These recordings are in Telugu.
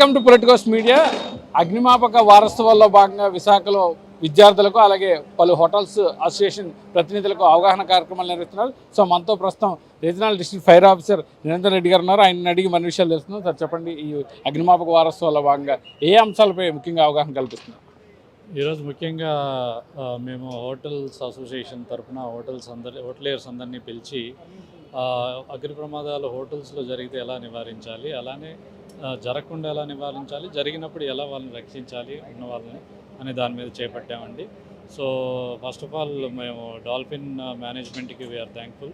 Welcome to Politicos media. అగ్నిమాపక వారోత్సవాల్లో భాగంగా విశాఖలో విద్యార్థులకు అలాగే పలు హోటల్స్ అసోసియేషన్ ప్రతినిధులకు అవగాహన కార్యక్రమాలు నిర్వహిస్తున్నారు. సో మనతో ప్రస్తుతం regional district fire officer Niranjan Reddy గారు ఉన్నారు. ఆయన అడిగి మన విషయాలు తెలుస్తున్నాం సార్ చెప్పండి. ఈ అగ్నిమాపక వారోత్సవాల్లో భాగంగా ఏ అంశాలపై ముఖ్యంగా అవగాహన కల్పిస్తున్నారు? ఈరోజు ముఖ్యంగా మేము హోటల్స్ అసోసియేషన్ తరఫున హోటల్స్ అందరి హోటలియర్స్ అందరినీ పిలిచి అగ్ని ప్రమాదాలు హోటల్స్లో జరిగితే ఎలా నివారించాలి? అలానే జరగకుండా ఎలా నివారించాలి జరిగినప్పుడు ఎలా వాళ్ళని రక్షించాలి ఉన్న వాళ్ళని అనే దాని మీద చేపట్టామండి. సో ఫస్ట్ ఆఫ్ ఆల్ మేము డాల్ఫిన్ మేనేజ్మెంట్కి వీఆర్ థ్యాంక్ఫుల్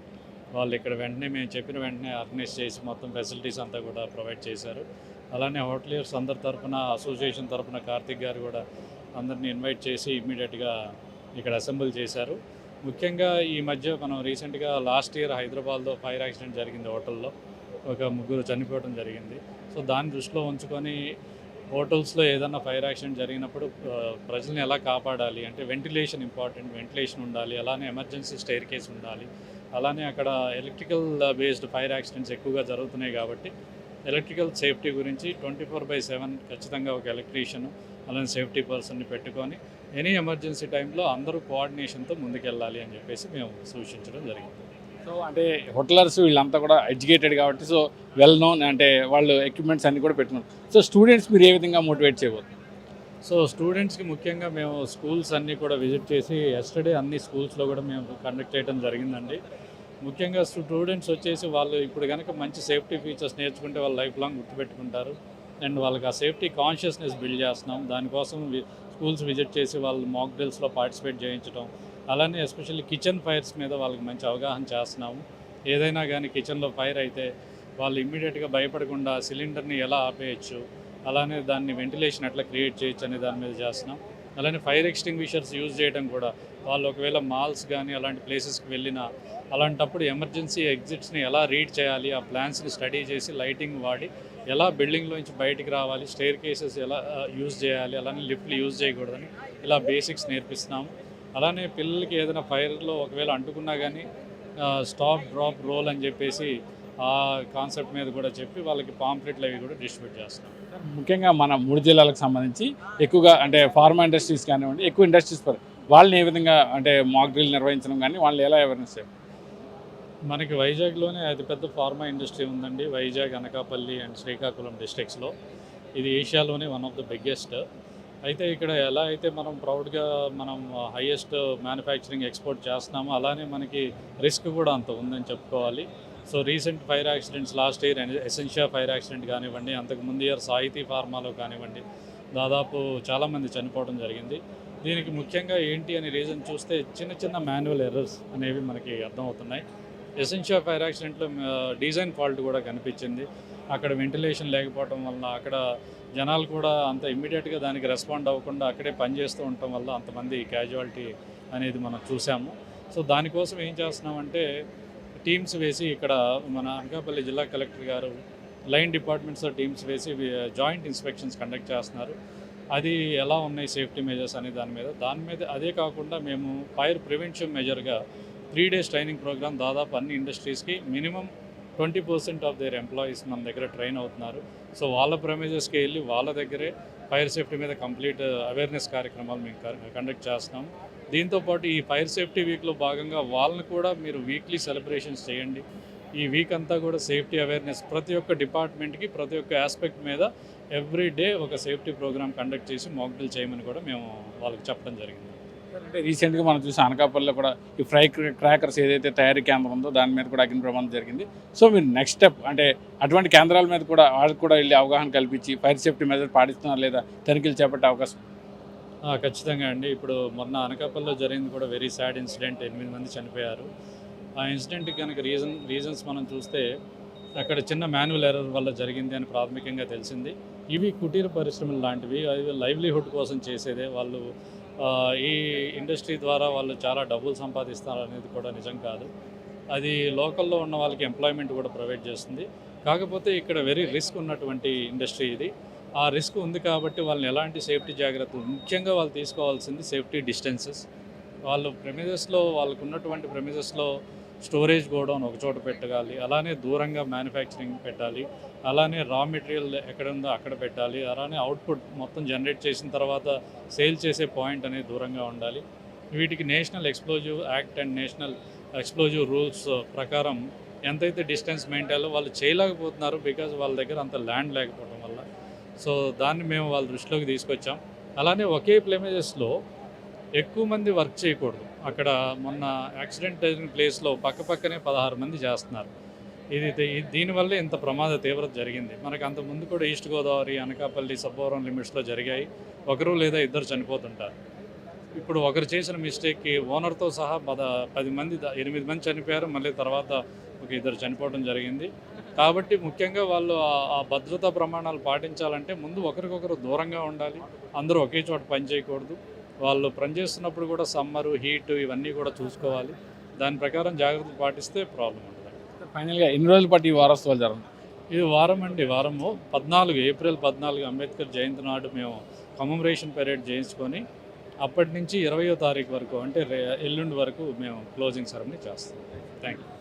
వాళ్ళు ఇక్కడ వెంటనే మేము చెప్పిన వెంటనే ఆర్గనైజ్ చేసి మొత్తం ఫెసిలిటీస్ అంతా కూడా ప్రొవైడ్ చేశారు. అలానే హోటలియర్స్ అందరి తరఫున అసోసియేషన్ తరఫున కార్తిక్ గారు కూడా అందరిని ఇన్వైట్ చేసి ఇమ్మీడియట్గా ఇక్కడ అసెంబుల్ చేశారు. ముఖ్యంగా ఈ మధ్య మనం రీసెంట్గా లాస్ట్ ఇయర్ హైదరాబాద్లో ఫైర్ యాక్సిడెంట్ జరిగింది హోటల్లో. ఒక ముగ్గురు చనిపోవడం జరిగింది. సో దాన్ని దృష్టిలో ఉంచుకొని హోటల్స్లో ఏదైనా ఫైర్ యాక్సిడెంట్ జరిగినప్పుడు ప్రజల్ని ఎలా కాపాడాలి? అంటే వెంటిలేషన్ ఇంపార్టెంట్ వెంటిలేషన్ ఉండాలి అలానే ఎమర్జెన్సీ స్టైర్ కేస్ ఉండాలి అలానే అక్కడ ఎలక్ట్రికల్ బేస్డ్ ఫైర్ యాక్సిడెంట్స్ ఎక్కువగా జరుగుతున్నాయి కాబట్టి ఎలక్ట్రికల్ సేఫ్టీ గురించి ట్వంటీ ఫోర్ బై సెవెన్ ఖచ్చితంగా ఒక ఎలక్ట్రీషియన్ అలానే సేఫ్టీ పర్సన్ని పెట్టుకొని ఎనీ ఎమర్జెన్సీ టైంలో అందరూ కోఆర్డినేషన్తో ముందుకెళ్ళాలి అని చెప్పేసి మేము సూచించడం జరిగింది. సో అంటే హోటలర్స్ వీళ్ళంతా కూడా ఎడ్యుకేటెడ్ కాబట్టి సో వెల్ నోన్ అంటే వాళ్ళు ఎక్విప్మెంట్స్ అన్ని కూడా పెట్టుకున్నారు. సో స్టూడెంట్స్ మీరు ఏ విధంగా మోటివేట్ చేయబోతున్నారు? సో స్టూడెంట్స్కి ముఖ్యంగా మేము స్కూల్స్ అన్నీ కూడా విజిట్ చేసి ఎస్టర్డే అన్ని స్కూల్స్లో కూడా మేము కండక్ట్ చేయడం జరిగిందండి. ముఖ్యంగా స్టూడెంట్స్ వచ్చేసి వాళ్ళు ఇప్పుడు కనుక మంచి సేఫ్టీ ఫీచర్స్ నేర్చుకుంటే వాళ్ళు లైఫ్ లాంగ్ గుర్తుపెట్టుకుంటారు. అండ్ వాళ్ళకి ఆ సేఫ్టీ కాన్షియస్నెస్ బిల్డ్ చేస్తున్నాం. దానికోసం వి- స్కూల్స్ విజిట్ చేసి వాళ్ళు మాక్ డ్రిల్స్లో పార్టిసిపేట్ చేయించడం అలానే ఎస్పెషల్లీ కిచెన్ ఫైర్స్ మీద వాళ్ళకి మంచి అవగాహన చేస్తున్నాము. ఏదైనా కానీ కిచెన్లో ఫైర్ అయితే వాళ్ళు ఇమ్మీడియట్గా భయపడకుండా సిలిండర్ని ఎలా ఆపేయచ్చు అలానే దాన్ని వెంటిలేషన్ ఎట్లా క్రియేట్ చేయొచ్చు అనే దాని మీద చేస్తున్నాం. అలానే ఫైర్ ఎక్స్టింగ్విషర్స్ యూజ్ చేయడం కూడా వాళ్ళు ఒకవేళ మాల్స్ కానీ అలాంటి ప్లేసెస్కి వెళ్ళినా అలాంటప్పుడు ఎమర్జెన్సీ ఎగ్జిట్స్ని ఎలా రీడ్ చేయాలి ఆ ప్లాన్స్ని స్టడీ చేసి లైటింగ్ వాడి ఎలా బిల్డింగ్లోంచి బయటికి రావాలి స్టేర్ కేసెస్ ఎలా యూజ్ చేయాలి అలానే లిఫ్ట్లు యూజ్ చేయకూడదని ఇలా బేసిక్స్ నేర్పిస్తున్నాము. అలానే పిల్లలకి ఏదైనా ఫైర్లో ఒకవేళ అంటుకున్నా కానీ స్టాప్ డ్రాప్ రోల్ అని చెప్పేసి ఆ కాన్సెప్ట్ మీద కూడా చెప్పి వాళ్ళకి పాంప్లెట్లు అవి కూడా డిస్ట్రిబ్యూట్ చేస్తాం. ముఖ్యంగా మన మూడు జిల్లాలకు సంబంధించి ఎక్కువగా అంటే ఫార్మా ఇండస్ట్రీస్ కానివ్వండి ఎక్కువ ఇండస్ట్రీస్ పర్ వాళ్ళని ఏ విధంగా అంటే మాక్ డ్రిల్ నిర్వహించడం కానీ వాళ్ళని ఎలా అవేర్నెస్ చేయాలి? మనకి వైజాగ్లోనే అతిపెద్ద ఫార్మా ఇండస్ట్రీ ఉందండి వైజాగ్ అనకాపల్లి అండ్ శ్రీకాకుళం డిస్ట్రిక్ట్స్లో ఇది ఏషియాలోనే వన్ ఆఫ్ ద బిగ్గెస్ట్ అయితే ఇక్కడ ఎలా అయితే మనం ప్రౌడ్గా మనం హైయెస్ట్ మ్యానుఫ్యాక్చరింగ్ ఎక్స్పోర్ట్ చేస్తున్నామో అలానే మనకి రిస్క్ కూడా అంత ఉందని చెప్పుకోవాలి. So recent fire accidents last year Essentia fire accident కానివ్వండి అంతకు ముందు ఇయర్ సాహితీ ఫార్మాలో కానివ్వండి దాదాపు చాలామంది చనిపోవడం జరిగింది. దీనికి ముఖ్యంగా ఏంటి అనే రీజన్ చూస్తే చిన్న చిన్న మాన్యువల్ ఎర్రర్స్ అనేవి మనకి అర్థమవుతున్నాయి. ఎసెన్షియల్ ఫైర్ యాక్సిడెంట్లో డిజైన్ ఫాల్ట్ కూడా కనిపించింది. అక్కడ వెంటిలేషన్ లేకపోవడం వలన అక్కడ జనాలు కూడా అంత ఇమ్మీడియట్గా దానికి రెస్పాండ్ అవ్వకుండా అక్కడే పనిచేస్తూ ఉండటం వల్ల అంతమంది క్యాజువాలిటీ అనేది మనం చూసాము. సో దానికోసం ఏం చేస్తున్నామంటే టీమ్స్ వేసి ఇక్కడ మన అనకాపల్లి జిల్లా కలెక్టర్ గారు లైన్ డిపార్ట్మెంట్స్తో టీమ్స్ వేసి జాయింట్ ఇన్స్పెక్షన్స్ కండక్ట్ చేస్తున్నారు. అది ఎలా ఉన్నాయి సేఫ్టీ మెజర్స్ అనే దాని మీద. దాని మీద అదే కాకుండా మేము ఫైర్ ప్రివెన్షన్ మెజర్గా త్రీ డేస్ ట్రైనింగ్ ప్రోగ్రామ్ దాదాపు అన్ని ఇండస్ట్రీస్కి minimum twenty percent of their employees మన దగ్గర ట్రైన్ అవుతున్నారు. సో వాళ్ళ ప్రెమైజెస్కి వెళ్ళి వాళ్ళ దగ్గరే ఫైర్ సేఫ్టీ మీద కంప్లీట్ అవేర్నెస్ కార్యక్రమాలు మేము కండక్ట్ చేస్తున్నాం. దీంతోపాటు ఈ ఫైర్ సేఫ్టీ వీక్లో భాగంగా వాళ్ళని కూడా మీరు వీక్లీ సెలబ్రేషన్స్ చేయండి. ఈ వీక్ అంతా కూడా సేఫ్టీ అవేర్నెస్ ప్రతి ఒక్క డిపార్ట్మెంట్కి ప్రతి ఒక్క ఆస్పెక్ట్ మీద ఎవ్రీ డే ఒక సేఫ్టీ ప్రోగ్రామ్ కండక్ట్ చేసి మోక్డిల్ చేయమని కూడా మేము వాళ్ళకి చెప్పడం జరిగింది. అంటే రీసెంట్గా మనం చూసి అనకాపల్లిలో కూడా ఈ ఫ్రై క్రాకర్స్ ఏదైతే తయారీ కేంద్రం ఉందో దాని మీద కూడా అగ్ని ప్రమాదం జరిగింది. సో మీరు నెక్స్ట్ స్టెప్ అంటే అటువంటి కేంద్రాల మీద కూడా వాళ్ళకి కూడా వెళ్ళి అవగాహన కల్పించి ఫైర్ సేఫ్టీ మెజర్ పాటిస్తున్నారు లేదా తనిఖీలు చేపట్టే అవకాశం ఖచ్చితంగా అండి. ఇప్పుడు మొన్న అనకాపల్లిలో జరిగింది కూడా వెరీ సాడ్ ఇన్సిడెంట్ ఎనిమిది మంది చనిపోయారు. ఆ ఇన్సిడెంట్కి కనుక రీజన్ రీజన్స్ మనం చూస్తే అక్కడ చిన్న మాన్యువల్ ఎర్రర్ వల్ల జరిగింది అని ప్రాథమికంగా తెలిసింది. ఇవి కుటీర పరిశ్రమలు లాంటివి. అవి లైవ్లీహుడ్ కోసం చేసేదే. వాళ్ళు ఈ ఇండస్ట్రీ ద్వారా వాళ్ళు చాలా డబ్బులు సంపాదిస్తారు అనేది కూడా నిజం కాదు. అది లోకల్లో ఉన్న వాళ్ళకి ఎంప్లాయ్మెంట్ కూడా ప్రొవైడ్ చేస్తుంది. కాకపోతే ఇక్కడ వెరీ రిస్క్ ఉన్నటువంటి ఇండస్ట్రీ ఇది. ఆ రిస్క్ ఉంది కాబట్టి వాళ్ళని ఎలాంటి సేఫ్టీ జాగ్రత్తలు ముఖ్యంగా వాళ్ళు తీసుకోవాల్సింది సేఫ్టీ డిస్టెన్సెస్. వాళ్ళు ప్రెమిజెస్లో వాళ్ళకు ఉన్నటువంటి ప్రెమిజెస్లో స్టోరేజ్ గోడౌన్ ఒక చోట పెట్టగాలి అలానే దూరంగా మ్యానుఫ్యాక్చరింగ్ పెట్టాలి అలానే రా మెటీరియల్ ఎక్కడ ఉందో అక్కడ పెట్టాలి అలానే అవుట్పుట్ మొత్తం జనరేట్ చేసిన తర్వాత సేల్ చేసే పాయింట్ అనేది దూరంగా ఉండాలి. వీటికి national explosive act and national explosive rules ప్రకారం ఎంతైతే డిస్టెన్స్ మెయింటైన్ వాళ్ళు చేయలేకపోతున్నారు బికాజ్ వాళ్ళ దగ్గర అంత ల్యాండ్ లేకపోవడం వల్ల. సో దాన్ని మేము వాళ్ళ దృష్టిలోకి తీసుకొచ్చాం. అలానే ఒకే ప్లేమేజెస్లో ఎక్కువ మంది వర్క్ చేయకూడదు. అక్కడ మొన్న యాక్సిడెంట్ జరిగిన ప్లేస్లో పక్క పక్కనే పదహారు మంది చేస్తున్నారు. ఇది దీనివల్ల ఇంత ప్రమాద తీవ్రత జరిగింది. మనకు అంతకుముందు ముందు కూడా ఈస్ట్ గోదావరి అనకాపల్లి సబ్బవరం లిమిట్స్లో జరిగాయి. ఒకరు లేదా ఇద్దరు చనిపోతుంటారు. ఇప్పుడు ఒకరు చేసిన మిస్టేక్కి ఓనర్తో సహా పద పది మంది ఎనిమిది మంది చనిపోయారు. మళ్ళీ తర్వాత ఒక ఇద్దరు చనిపోవడం జరిగింది. కాబట్టి ముఖ్యంగా వాళ్ళు ఆ- ఆ భద్రతా ప్రమాణాలు పాటించాలంటే ముందు ఒకరికొకరు దూరంగా ఉండాలి. అందరూ ఒకే చోట పని చేయకూడదు. వాళ్ళు పనిచేస్తున్నప్పుడు కూడా సమ్మరు హీట్ ఇవన్నీ కూడా చూసుకోవాలి. దాని ప్రకారం జాగ్రత్తలు పాటిస్తే ప్రాబ్లం ఉండదు. ఫైనల్గా ఎన్ని రోజుల పాటు ఈ వారోత్సవాలు జరుగుతాయి? ఇది వారం అండి వారము పద్నాలుగు ఏప్రిల్ పద్నాలుగు అంబేద్కర్ జయంతి నాడు మేము కమమరేషన్ పెరేడ్ చేయించుకొని అప్పటి నుంచి ఇరవయో తారీఖు వరకు అంటే ఎల్లుండి వరకు మేము క్లోజింగ్ సెరమనీ చేస్తాం. థ్యాంక్ యూ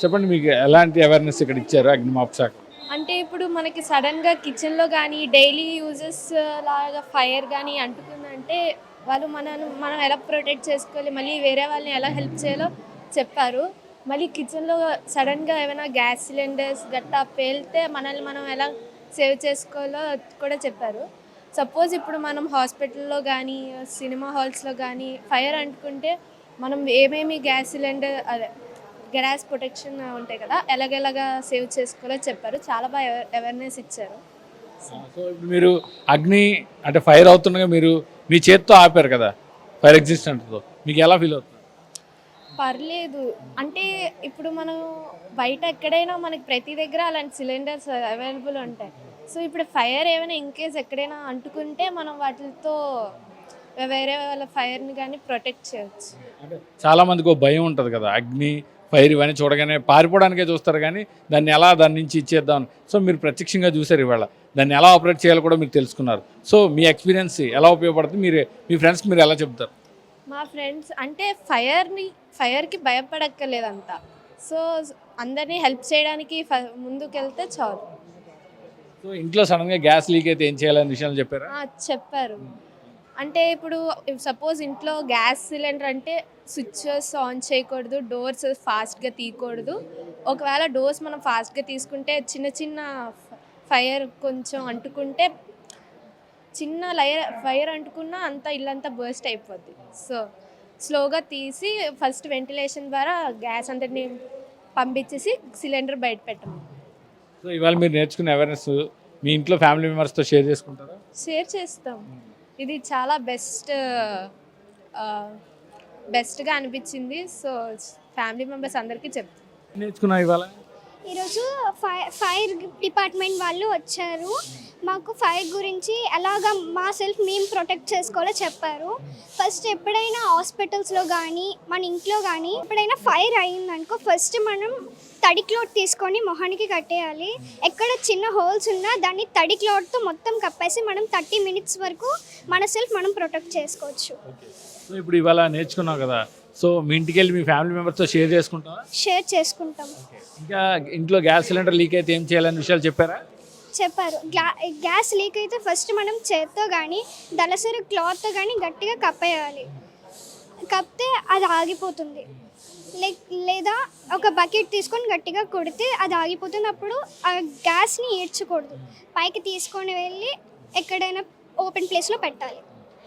చెప్పండి మీకు ఎలాంటి అవేర్నెస్ ఇక్కడ ఇచ్చారు అగ్నిమాప్ శాఖ? అంటే ఇప్పుడు మనకి సడన్గా కిచెన్లో కానీ డైలీ యూజెస్ లాగా ఫైర్ కానీ అంటుకుందంటే వాళ్ళు మనను మనం ఎలా ప్రొటెక్ట్ చేసుకోవాలి మళ్ళీ వేరే వాళ్ళని ఎలా హెల్ప్ చేయాలో చెప్పారు. మళ్ళీ కిచెన్లో సడన్గా ఏమైనా గ్యాస్ సిలిండర్స్ గట్టా పేలితే మనల్ని మనం ఎలా సేవ్ చేసుకోవాలో కూడా చెప్పారు. సపోజ్ ఇప్పుడు మనం హాస్పిటల్లో కానీ సినిమా హాల్స్లో కానీ ఫైర్ అంటుకుంటే మనం ఏమేమి గ్యాస్ సిలిండర్ అదే గ్యాస్ ప్రొటెక్షన్ ఉంటాయి కదా ఎలాగెలాగా సేవ్ చేసుకోవాలో చెప్పారు. చాలా బాగా అవేర్నెస్ ఇచ్చారు. సో ఇప్పుడు మీరు అగ్ని అంటే ఫైర్ అవుతుండగా మీరు మీ చేత్తో ఆపారు కదా ఫైర్ ఎగ్జిస్టెంట్తో. మీకు ఎలా ఫీల్ అవుతుంది? పర్లేదు. అంటే ఇప్పుడు మనం బయట ఎక్కడైనా మనకి ప్రతి దగ్గర అలాంటి సిలిండర్స్ అవైలబుల్ ఉంటాయి. సో ఇప్పుడు ఫైర్ ఏమైనా ఇన్ కేస్ ఎక్కడైనా అంటుకుంటే మనం వాటితో వేరే వాళ్ళ ఫైర్ని కానీ ప్రొటెక్ట్ చేయొచ్చు. అంటే చాలా మందికి ఒక భయం ఉంటుంది కదా అగ్ని ఫైర్ ఇవన్నీ చూడగానే పారిపోవడానికే చూస్తారు కానీ దాన్ని ఎలా దాని నుంచి ఇచ్చేద్దాం? సో మీరు ప్రత్యక్షంగా చూసారు ఇవాళ. దాన్ని ఎలా ఆపరేట్ చేయాలో కూడా మీరు తెలుసుకున్నారు. సో మీ ఎక్స్పీరియన్స్ ఎలా ఉపయోగపడుతుంది? మీరు మీ ఫ్రెండ్స్కి మీరు ఎలా చెప్తారు? మా ఫ్రెండ్స్ అంటే ఫైర్ని ఫైర్కి భయపడక్కర్లేదంత సో అందరినీ హెల్ప్ చేయడానికి ముందుకెళ్తే చాలు. సో ఇంట్లో సడన్గా గ్యాస్ లీక్ అయితే ఏం చేయాలనే విషయాలు చెప్పారా? చెప్పారు. అంటే ఇప్పుడు సపోజ్ ఇంట్లో గ్యాస్ సిలిండర్ అంటే స్విచ్చెస్ ఆన్ చేయకూడదు డోర్స్ ఫాస్ట్గా తీయకూడదు. ఒకవేళ డోర్స్ మనం ఫాస్ట్గా తీసుకుంటే చిన్న చిన్న ఫైర్ కొంచెం అంటుకుంటే చిన్న లయర్ ఫైర్ అంటుకున్నా అంతా ఇల్లంతా బర్స్ట్ అయిపోద్ది. సో స్లోగా తీసి ఫస్ట్ వెంటిలేషన్ ద్వారా గ్యాస్ అంతటిని పంపించేసి సిలిండర్ బయట పెట్టము సో ఇవాళ మీరు నేర్చుకున్న అవేర్నెస్ మీ ఇంట్లో ఫ్యామిలీ మెంబర్స్తో షేర్ చేసుకుంటారా? షేర్ చేస్తాం. ఇది చాలా బెస్ట్ బెస్ట్గా అనిపించింది. సో ఫ్యామిలీ మెంబర్స్ అందరికీ చెప్తాం. నేర్చుకున్నా ఇవాళ? ఈరోజు ఫైర్ ఫైర్ డిపార్ట్మెంట్ వాళ్ళు వచ్చారు. మాకు ఫైర్ గురించి ఎలాగ మా సెల్ఫ్ మేము ప్రొటెక్ట్ చేసుకోవాలో చెప్పారు. ఫస్ట్ ఎప్పుడైనా హాస్పిటల్స్లో కానీ మన ఇంట్లో కానీ ఎప్పుడైనా ఫైర్ అయిందనుకో ఫస్ట్ మనం తడి క్లోత్ తీసుకొని మొహానికి కట్టేయాలి. ఎక్కడ చిన్న హోల్స్ ఉన్నా దాన్ని తడి క్లోత్తో మొత్తం కప్పేసి మనం థర్టీ మినిట్స్ వరకు మన సెల్ఫ్ మనం ప్రొటెక్ట్ చేసుకోవచ్చు. సో ఇప్పుడు ఇవాళ నేర్చుకున్నావు కదా. సో మీ ఇంటికి వెళ్ళి మీ ఫ్యామిలీ మెంబర్స్తో షేర్ చేసుకుంటావా? షేర్ చేసుకుంటాం. ఇంకా ఇంట్లో గ్యాస్ సిలిండర్ లీక్ అయితే ఏం చేయాలని విషయాలు చెప్పారా? చెప్పారు. గ్యాస్ లీక్ అయితే ఫస్ట్ మనం చేత్తో కానీ దళసరి క్లాత్తో కానీ గట్టిగా కప్పేయాలి. కప్పితే అది ఆగిపోతుంది. లైక్ లేదా ఒక బకెట్ తీసుకొని గట్టిగా కొడితే అది ఆగిపోతుంది అప్పుడు ఆ గ్యాస్ని ఈడ్చకూడదు పైకి తీసుకొని వెళ్ళి ఎక్కడైనా ఓపెన్ ప్లేస్లో పెట్టాలి.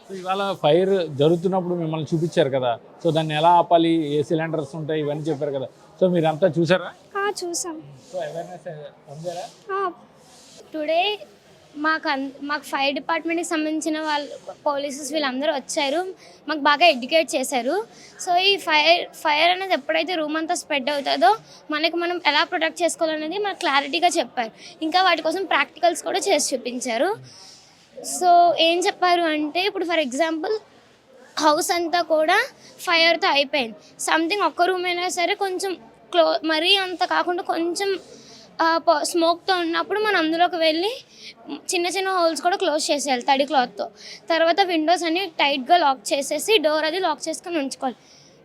సో ఇవాళ ఫైర్ జరుగుతున్నప్పుడు మిమ్మల్ని చూపించారు కదా సో దాన్ని ఎలా ఆపాలి ఏ సిలిండర్స్ ఉంటాయి ఇవన్నీ చెప్పారు కదా. సో మీరంతా చూసారా? ఆ, చూసాం. సో అవేర్నెస్ పొందారా? ఆ, టుడే మాకు అన్ మాకు ఫైర్ డిపార్ట్మెంట్కి సంబంధించిన వాళ్ళు పోలీసెస్ వీళ్ళందరూ వచ్చారు. మాకు బాగా ఎడ్యుకేట్ చేశారు. సో ఈ ఫైర్ ఫైర్ అనేది ఎప్పుడైతే రూమ్ అంతా స్ప్రెడ్ అవుతుందో మనకి మనం ఎలా ప్రొటెక్ట్ చేసుకోవాలనేది మనకు క్లారిటీగా చెప్పారు. ఇంకా వాటి కోసం ప్రాక్టికల్స్ కూడా చేసి చూపించారు. సో ఏం చెప్పారు అంటే ఇప్పుడు ఫర్ ఎగ్జాంపుల్ హౌస్ అంతా కూడా ఫైర్తో అయిపోయింది. సంథింగ్ ఒక్క రూమ్ అయినా సరే కొంచెం క్లో మరీ అంత కాకుండా కొంచెం స్మోక్తో ఉన్నప్పుడు మనం అందులోకి వెళ్ళి చిన్న చిన్న హోల్స్ కూడా క్లోజ్ చేసేయాలి తడి క్లాత్తో. తర్వాత విండోస్ అన్ని టైట్గా లాక్ చేసేసి డోర్ అది లాక్ చేసుకొని ఉంచుకోవాలి.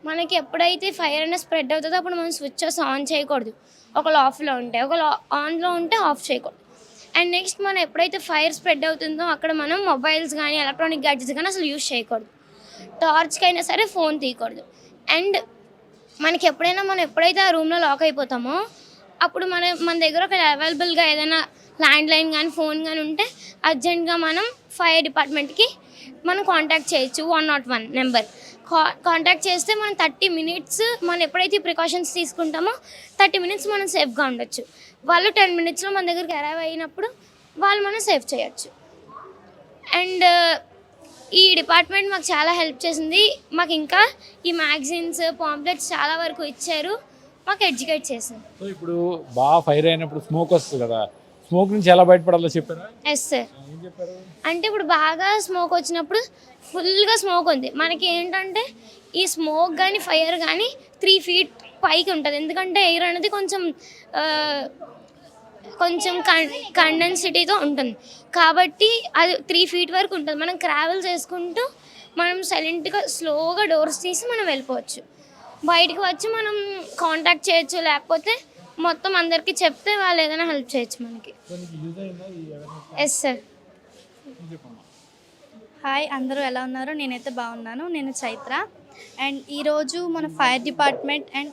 మనకి ఎప్పుడైతే ఫైర్ అనేది స్ప్రెడ్ అవుతుందో అప్పుడు మనం స్విచ్స్ ఆన్ చేయకూడదు. ఒకళ్ళు ఆఫ్లో ఉంటే ఒకళ్ళు ఆన్లో ఉంటే ఆఫ్ చేయకూడదు. అండ్ నెక్స్ట్ మనం ఎప్పుడైతే ఫైర్ స్ప్రెడ్ అవుతుందో అక్కడ మనం మొబైల్స్ కానీ ఎలక్ట్రానిక్ గ్యాడ్జెట్స్ కానీ అసలు యూజ్ చేయకూడదు. టార్చ్కి అయినా సరే ఫోన్ తీయకూడదు. అండ్ మనకి ఎప్పుడైనా మనం ఎప్పుడైతే ఆ రూమ్లో లాక్ అయిపోతామో అప్పుడు మన మన దగ్గర ఒక అవైలబుల్గా ఏదైనా ల్యాండ్ లైన్ కానీ ఫోన్ కానీ ఉంటే అర్జెంట్గా మనం ఫైర్ డిపార్ట్మెంట్కి మనం కాంటాక్ట్ చేయొచ్చు one not one number. Contact చేస్తే మనం థర్టీ మినిట్స్ మనం ఎప్పుడైతే ప్రికాషన్స్ తీసుకుంటామో థర్టీ మినిట్స్ మనం సేఫ్గా ఉండొచ్చు. వాళ్ళు టెన్ మినిట్స్లో మన దగ్గరికి అరైవ్ అయినప్పుడు వాళ్ళు మనం సేఫ్ చేయొచ్చు. అండ్ ఈ డిపార్ట్మెంట్ మాకు చాలా హెల్ప్ చేసింది. మాకు ఇంకా ఈ మ్యాగజైన్స్ పాంప్లెట్స్ చాలా వరకు ఇచ్చారు. మాకు ఎడ్యుకేట్ చేసింది సో ఇప్పుడు బాగా ఫైర్ అయినప్పుడు స్మోక్ వస్తుంది కదా. స్మోక్ నుంచి ఎలా బయటపడాలో చెప్పారా? Yes sir. ఏం చెప్పారు? అంటే ఇప్పుడు బాగా స్మోక్ వచ్చినప్పుడు ఫుల్గా స్మోక్ ఉంది. మనకి ఏంటంటే ఈ స్మోక్ కానీ ఫైర్ కానీ త్రీ ఫీట్ పైకి ఉంటుంది. ఎందుకంటే ఎయిర్ అనేది కొంచెం ఆ, కొంచెం కండెన్సిటీతో ఉంటుంది. కాబట్టి అది త్రీ ఫీట్ వరకు ఉంటుంది. మనం ట్రావెల్ చేసుకుంటూ మనం సైలెంట్గా స్లోగా డోర్స్ తీసి మనం వెళ్ళిపోవచ్చు. బయటికి వచ్చి మనం కాంటాక్ట్ చేయొచ్చు లేకపోతే మొత్తం అందరికీ చెప్తే వాళ్ళు ఏదైనా హెల్ప్ చేయొచ్చు మనకి. ఎస్ సార్ హాయ్ అందరూ ఎలా ఉన్నారు? నేనైతే బాగున్నాను. నేను చైత్ర. అండ్ ఈరోజు మన fire department and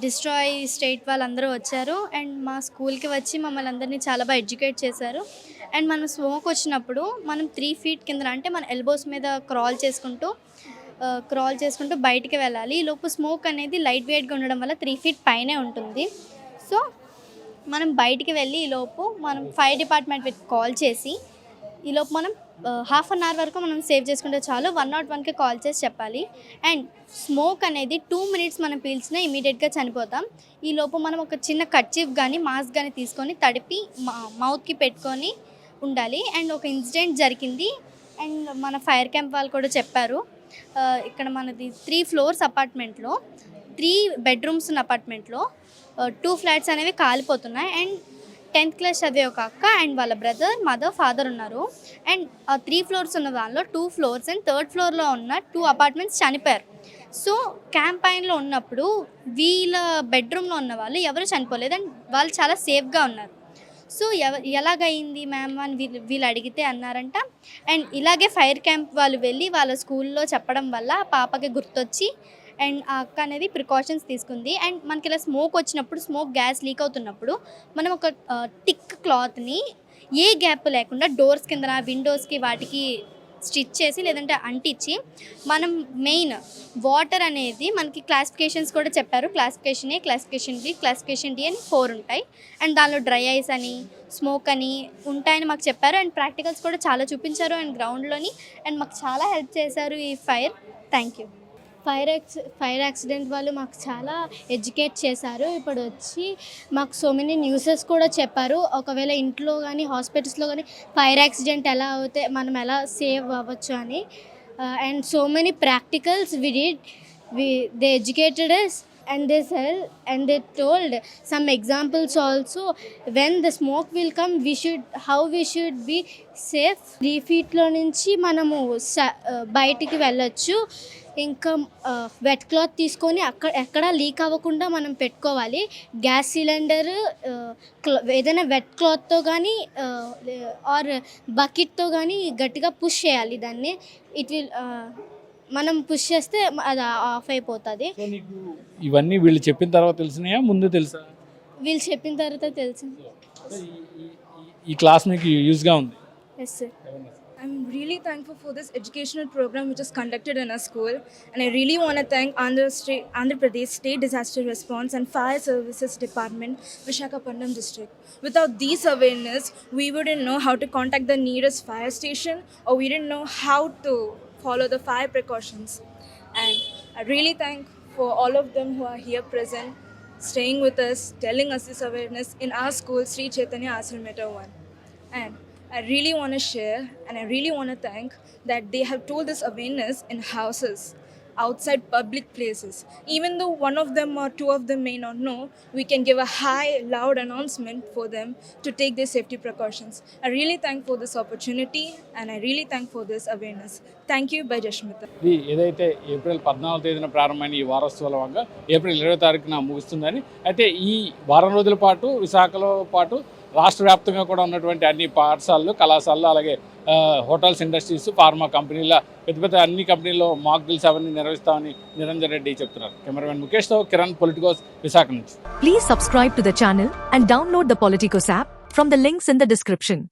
destroy state వాళ్ళందరూ వచ్చారు. అండ్ మా స్కూల్కి వచ్చి మమ్మల్ని అందరినీ చాలా బాగా ఎడ్యుకేట్ చేశారు. అండ్ మనం స్మోక్ వచ్చినప్పుడు మనం త్రీ ఫీట్ కింద అంటే మన ఎల్బోస్ మీద క్రాల్ చేసుకుంటూ క్రాల్ చేసుకుంటూ బయటికి వెళ్ళాలి. ఈ లోపు స్మోక్ అనేది లైట్ వెయిట్గా ఉండడం వల్ల త్రీ ఫీట్ పైనే ఉంటుంది. సో మనం బయటికి వెళ్ళి ఈలోపు మనం ఫైర్ డిపార్ట్మెంట్ కాల్ చేసి ఈలోపు మనం హాఫ్ అన్ అవర్ వరకు మనం సేవ్ చేసుకుంటే చాలు. వన్ నాట్ వన్కి కాల్ చేసి చెప్పాలి. అండ్ స్మోక్ అనేది టూ మినిట్స్ మనం పీల్చినా ఇమీడియట్గా చనిపోతాం. ఈ లోపు మనం ఒక చిన్న కర్చీఫ్ కానీ మాస్క్ కానీ తీసుకొని తడిపి మౌత్కి పెట్టుకొని ఉండాలి. అండ్ ఒక ఇన్సిడెంట్ జరిగింది. అండ్ మన ఫైర్ క్యాంప్ వాళ్ళు కూడా చెప్పారు. ఇక్కడ మనది త్రీ ఫ్లోర్స్ అపార్ట్మెంట్లో త్రీ బెడ్రూమ్స్ ఉన్న అపార్ట్మెంట్లో టూ ఫ్లాట్స్ అనేవి కాలిపోతున్నాయి. అండ్ టెన్త్ క్లాస్ చదివే ఒక అక్క అండ్ వాళ్ళ బ్రదర్ మదర్ ఫాదర్ ఉన్నారు. అండ్ ఆ త్రీ ఫ్లోర్స్ ఉన్న దానిలో టూ ఫ్లోర్స్ అండ్ థర్డ్ ఫ్లోర్లో ఉన్న టూ అపార్ట్మెంట్స్ చనిపోయారు. సో క్యాంపైన్లో ఉన్నప్పుడు వీళ్ళ బెడ్రూమ్లో ఉన్న వాళ్ళు ఎవరు చనిపోలేదు. అండ్ వాళ్ళు చాలా సేఫ్గా ఉన్నారు. సో ఎవ ఎలాగైంది మ్యామ్ అని వీళ్ళు వీళ్ళు అడిగితే అన్నారంట. అండ్ ఇలాగే ఫైర్ క్యాంప్ వాళ్ళు వెళ్ళి వాళ్ళ స్కూల్లో చెప్పడం వల్ల ఆ పాపకి గుర్తొచ్చి అండ్ ఆ అక్క అనేది ప్రికాషన్స్ తీసుకుంది. అండ్ మనకి ఇలా స్మోక్ వచ్చినప్పుడు స్మోక్ గ్యాస్ లీక్ అవుతున్నప్పుడు మనం ఒక టిక్ క్లాత్ని ఏ గ్యాప్ లేకుండా డోర్స్ కింద విండోస్కి వాటికి స్టిచ్ చేసి లేదంటే అంటించి మనం మెయిన్ వాటర్ అనేది మనకి క్లాసిఫికేషన్స్ కూడా చెప్పారు. Classification A classification B classification D అని ఫోర్ ఉంటాయి. అండ్ దానిలో డ్రై ఐస్ అని స్మోక్ అని ఉంటాయని మాకు చెప్పారు. అండ్ ప్రాక్టికల్స్ కూడా చాలా చూపించారు. అండ్ గ్రౌండ్లోని అండ్ మాకు చాలా హెల్ప్ చేశారు ఈ ఫైర్. Thank you. ఫైర్ యాక్సి ఫైర్ యాక్సిడెంట్ వాళ్ళు మాకు చాలా ఎడ్యుకేట్ చేశారు. ఇప్పుడు వచ్చి మాకు సో మెనీ న్యూసెస్ కూడా చెప్పారు. ఒకవేళ ఇంట్లో కానీ హాస్పిటల్స్లో కానీ ఫైర్ యాక్సిడెంట్ ఎలా అవుతే మనం ఎలా సేవ్ అవ్వచ్చు అని and so many practicals we did we they educated and and they sell and they told some examples also. When the smoke will come we should how we should be safe. Three ఫీట్లో నుంచి మనము స- uh, బయటికి వెళ్ళొచ్చు. ఇంకా వెట్ క్లాత్ తీసుకొని అక్కడ ఎక్కడ లీక్ అవ్వకుండా మనం పెట్టుకోవాలి. గ్యాస్ సిలిండర్ ఏదైనా వెట్ క్లాత్తో కానీ ఆర్ బకెట్తో కానీ గట్టిగా పుష్ చేయాలి దాన్ని. ఇట్ విల్ మనం పుష్ చేస్తే అది ఆఫ్ అయిపోతుంది. ఇవన్నీ వీళ్ళు చెప్పిన తర్వాత తెలిసినాయా? ముందు తెలుసా? వీళ్ళు చెప్పిన తర్వాత తెలిసింది. ఈ క్లాస్ మీకు యూజ్గా ఉంది. Yes sir I'm really thankful for this educational program which is conducted in our school, and I really want to thank Andhra, State, Andhra Pradesh State Disaster Response and Fire Services Department, Vishakhapatnam district. Without these awareness, we wouldn't know how to contact the nearest fire station, or we didn't know how to follow the fire precautions. And I really thank for all of them who are here present, staying with us, telling us this awareness in our school, Sri Chaitanya Ashrameta 1. And I really want to share and I really want to thank that they have told this awareness in houses, outside public places. Even though one of them or two of them may not know, we can give a high, loud announcement for them to take their safety precautions. I really thank for this opportunity and I really thank for this awareness. Thank you, by Jashmita. ఇది ఏదైతే ఏప్రిల్ పద్నాలుగు తేదీన ప్రారంభమైన ఈ వారోత్సవంగా ఏప్రిల్ ఇరవై తారీఖున ముగుస్తుందని అయితే ఈ వారం రోజుల పాటు విశాఖలో పాటు రాష్ట్ర వ్యాప్తంగా కూడా ఉన్నటువంటి అన్ని పాఠశాలలు కళాశాలలు అలాగే హోటల్స్ ఇండస్ట్రీస్ ఫార్మా కంపెనీల పెద్ద పెద్ద అన్ని కంపెనీల్లో మాక్ డ్రిల్స్ అవన్నీ నిర్వహిస్తామని నిరంజన్ రెడ్డి చెప్తున్నారు. కెమెరామెన్ ముఖేష్తో కిరణ్ పొలిటికోస్ విశాఖ నుంచి. Please subscribe to the channel and download the Politicos app from the links in the description